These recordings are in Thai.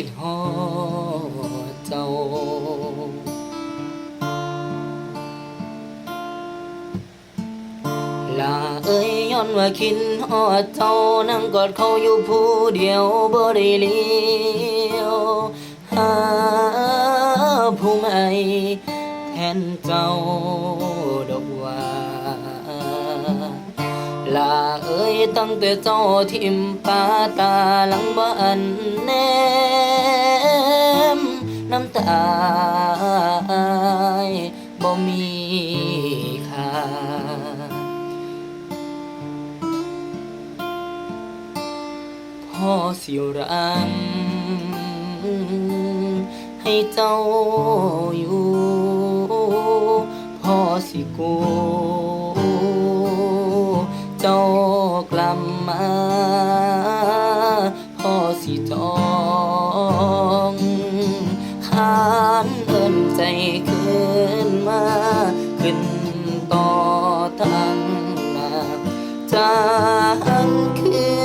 คิดฮอดเจ้า ลาเอ้ยย้อนว่าคิดฮอดเจ้านั่งกอดเขาอยู่ผู้เดียวบ่ได้เลี้ยวหาผู้ใหม่แทนเจ้า ลาเอ้ยตั้งแต่เจ้าทิมปาตาหลังบ้านแนมน้ำตาอ้ายบ่มีค่าพ่อสิรังให้เจ้าอยู่พ่อสิกู เจ้ากลับมาพ่อสิจองขานเอินใจขึ้นมาขึ้นต่อทางหน้าจางคืน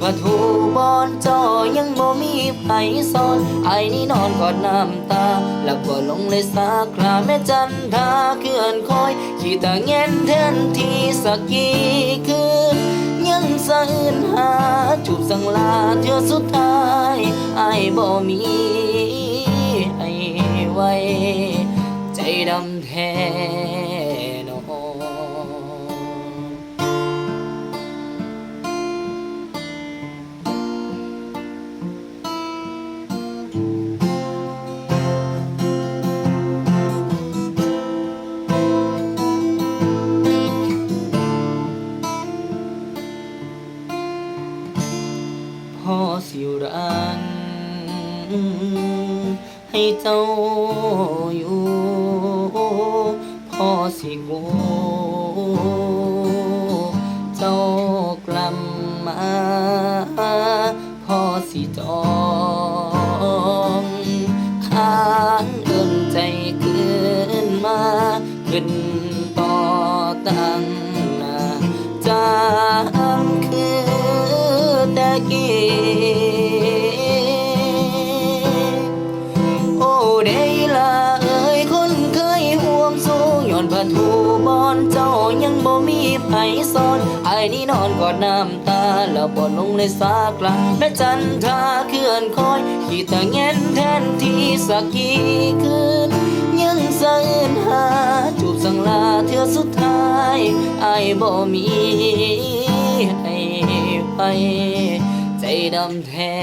ย้อนผ้าทูบอนจอยังบ่มีไผสอนไอ้นี่นอนกอดน้ำตา แล้วก็ลงเลยสักคราแม่จันทาเคื่อนคอย ขี่ตาเงินแทนทีสักกี่คืน ยังสะอื่นหาจูบสังลาเธอสุดท้ายไอ้บ่มีให้ไว้ ใจดำแท้ สิรังให้เจ้าอยู่พ่อสิโกเจ้ากลับมาพ่อสิจองขานเอินใจขึ้นมาขึ้นต่อตั้งนาจากคือแตะกี้ อนผ้าทูบอนเจ้ายังบ่มีไผสอนไอ้นี่นอนกอดน้ำตา แล้วบ่ลงเลยสักครั้งแม่จันทราเคลื่อนคอย ขี่ตาเงินแทนที่สักกี่คืนยังสะอื่นหา จูบสังลาเธอสุดท้ายไอ้บ่มีให้ไป ใจดำแท้